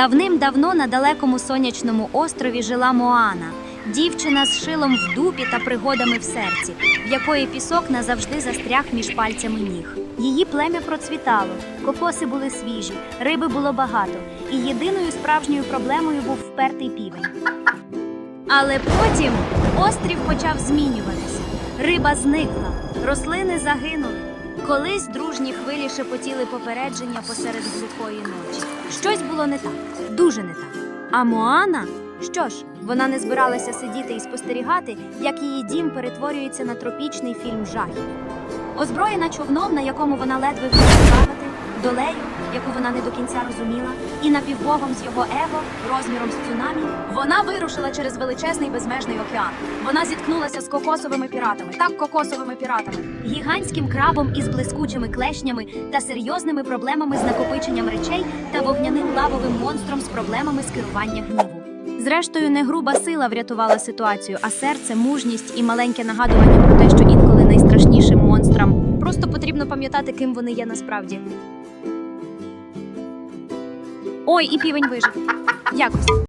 Давним-давно на далекому сонячному острові жила Моана, дівчина з шилом в дупі та пригодами в серці, в якої пісок назавжди застряг між пальцями ніг. Її плем'я процвітало, кокоси були свіжі, риби було багато, і єдиною справжньою проблемою був впертий півень. Але потім острів почав змінюватися. Риба зникла, рослини загинули. Колись дружні хвилі шепотіли попередження посеред глухої ночі. Щось було не так, дуже не так. А Моана? Що ж, вона не збиралася сидіти і спостерігати, як її дім перетворюється на тропічний фільм жахів. Озброєна човном, на якому вона ледве плавати, долею, яку вона не до кінця розуміла, і напівбогом з його его, розміром з цунамі, вона вирушила через величезний безмежний океан. Вона зіткнулася з кокосовими піратами, так кокосовими піратами, гігантським крабом із блискучими клешнями та серйозними проблемами з накопиченням речей та вогняним лавовим монстром з проблемами з керування гніву. Зрештою, не груба сила врятувала ситуацію, а серце, мужність і маленьке нагадування про те, що інколи найстрашнішим монстрам просто потрібно пам'ятати, ким вони є насправді. Ой, і півень вижив. Якось.